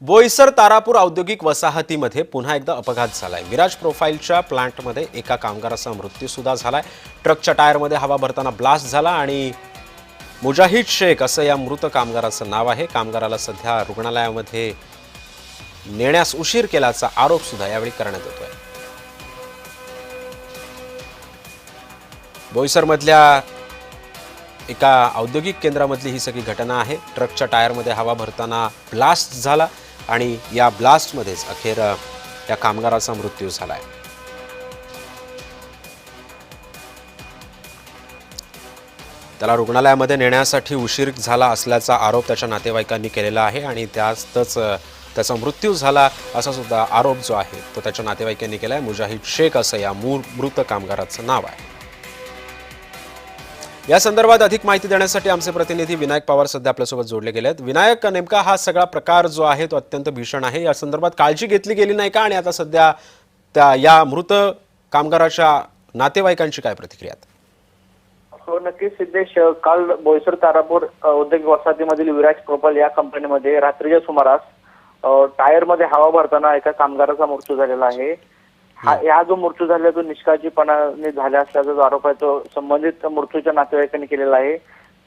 बोईसर तारापूर औद्योगिक वसाहतीमध्ये पुन्हा एकदा अपघात झालाय. विराज प्रोफाईलच्या प्लांटमध्ये एका कामगाराचा मृत्यूसुद्धा झालाय. ट्रकच्या टायरमध्ये हवा भरताना ब्लास्ट झाला आणि मुजाहिद शेख असं या मृत कामगाराचं नाव आहे. कामगाराला सध्या रुग्णालयामध्ये नेण्यास उशीर केल्याचा आरोप सुद्धा यावेळी करण्यात येतोय. बोईसरमधल्या एका औद्योगिक केंद्रामधली ही सगळी घटना आहे. ट्रकच्या टायरमध्ये हवा भरताना ब्लास्ट झाला आणि या ब्लास्टमध्येच अखेर त्या या कामगाराचा मृत्यू झाला आहे त्याला रुग्णालयामध्ये नेण्यासाठी उशीर झाला असल्याचा आरोप त्याच्या नातेवाईकांनी केलेला आहे आणि त्यातच त्याचा मृत्यू झाला असा सुद्धा आरोप जो आहे तो त्याच्या नातेवाईकांनी केला आहे मुजाहिद शेख असं या मूळ मृत कामगाराचं नाव आहे. या संदर्भात अधिक माहिती देण्यासाठी आमचे प्रतिनिधी विनायक पवार सध्या आपल्यासोबत जोडले गेले आहेत विनायक नेमका हा सगळा प्रकार जो आहे तो अत्यंत भीषण आहे. या संदर्भात काळजी घेतली गेली नाही का? आणि आता सध्या त्या या मृत कामगाराच्या नातेवाईकांची काय प्रतिक्रिया हो नक्कीच सिद्धेश काल बोईसर तारापूर औद्योगिक वसाहतीमधील विराज प्रोपल या कंपनीमध्ये रात्रीच्या सुमारास टायरमध्ये हवा भरताना एका कामगाराचा मृत्यू झालेला आहे. हा हा जो मृत्यू झाला तो निष्काळजीपणाने झाला असल्याचा जो आरोप आहे तो संबंधित मृत्यूच्या नातेवाईकांनी केलेला आहे.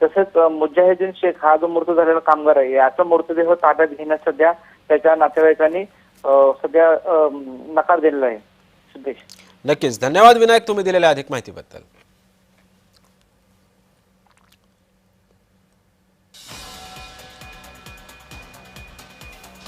तसंच मुजाहिदीन शेख हा जो मृत्यू झालेला कामगार आहे याचा मृतदेह ताब्यात घेण्यास सध्या त्याच्या नातेवाईकांनी सध्या नकार दिलेला आहे. सिद्धेश. नक्कीच. धन्यवाद विनायक तुम्ही दिलेल्या अधिक माहितीबद्दल.